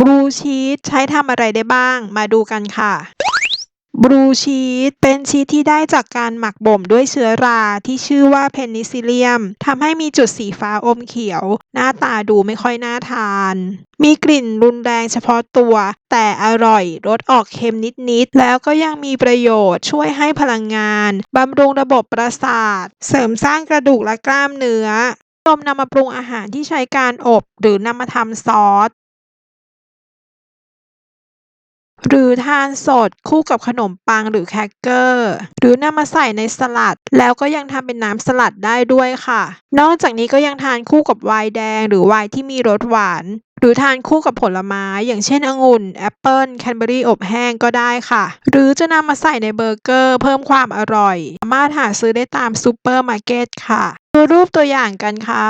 บลูชีสใช้ทำอะไรได้บ้าง มาดูกันค่ะบลูชีสเป็นชีสที่ได้จากการหมักบ่มด้วยเชื้อราที่ชื่อว่าเพนิซิลเลียมทำให้มีจุดสีฟ้าอมเขียว หน้าตาดูไม่ค่อยน่าทาน มีกลิ่นรุนแรงเฉพาะตัว แต่อร่อยรสออกเค็มนิด ๆ แล้วก็ยังมีประโยชน์ช่วยให้พลังงานบำรุงระบบประสาท เสริมสร้างกระดูกและกล้ามเนื้อนิยมนำมาปรุงอาหารที่ใช้การอบ หรือนำมาทำซอส หรือทานสดคู่กับขนมปังหรือแครกเกอร์ หรือนำมาใส่ในสลัด แล้วก็ยังทำเป็นน้ำสลัดได้ด้วยค่ะ นอกจากนี้ก็ยังทานคู่กับไวน์แดง หรือไวน์ที่มีรสหวาน หรือทานคู่กับผลไม้ อย่างเช่นองุ่นแอปเปิลแคนเบอรี่อบแห้งก็ได้ค่ะ หรือจะนำมาใส่ในเบอร์เกอร์เพิ่มความอร่อย สามารถหาซื้อได้ตามซูเปอร์มาร์เก็ตค่ะ ดูรูปตัวอย่างกันค่ะ